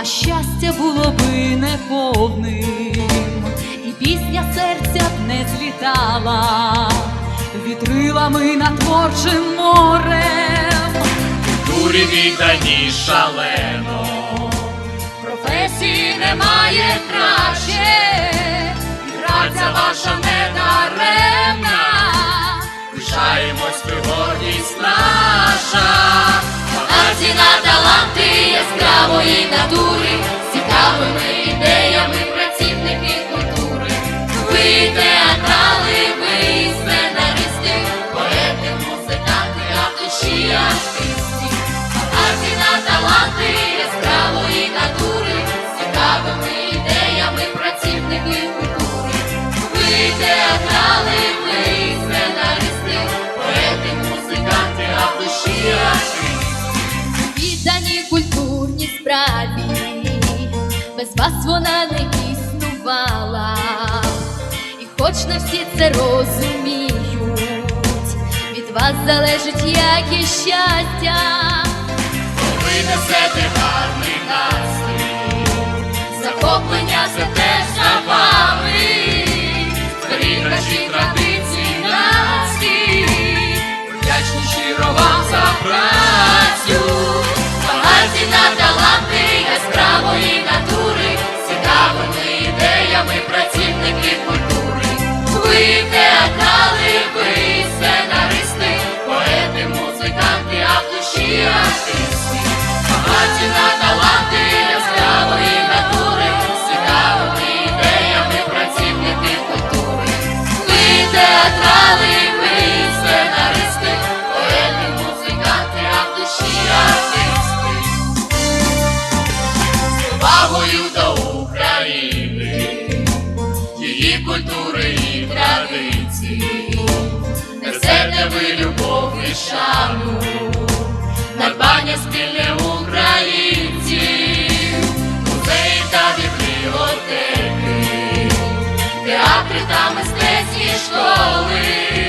а щастя було би неповним, і пісня серця б не злітала вітрилами над творчим морем. Культурі віддані шалено, Професії немає краще, і праця ваша не даремна. пишаємось, ви гордість наша. Яскравої натури, з цікавими ідеями працівники культури. Ви театрали, ви сценаристи, поети, музиканти, автоші, артисти. Багаті на таланти яскравої натури, з цікавими ідеями працівники культури. Ви театрали, ви сценаристи, поети, музиканти, автоші, артисти віддані культурній справі, без вас вона не існувала, і хоч не всі це розуміють, від вас залежить якість щастя. Ви несете гарний настрій, Захоплення це теж за вами, традицій культури і традиції. Несете тебе любов і шану, надбання спільне українців, музеї та бібліотеки, театри та мистецькі школи,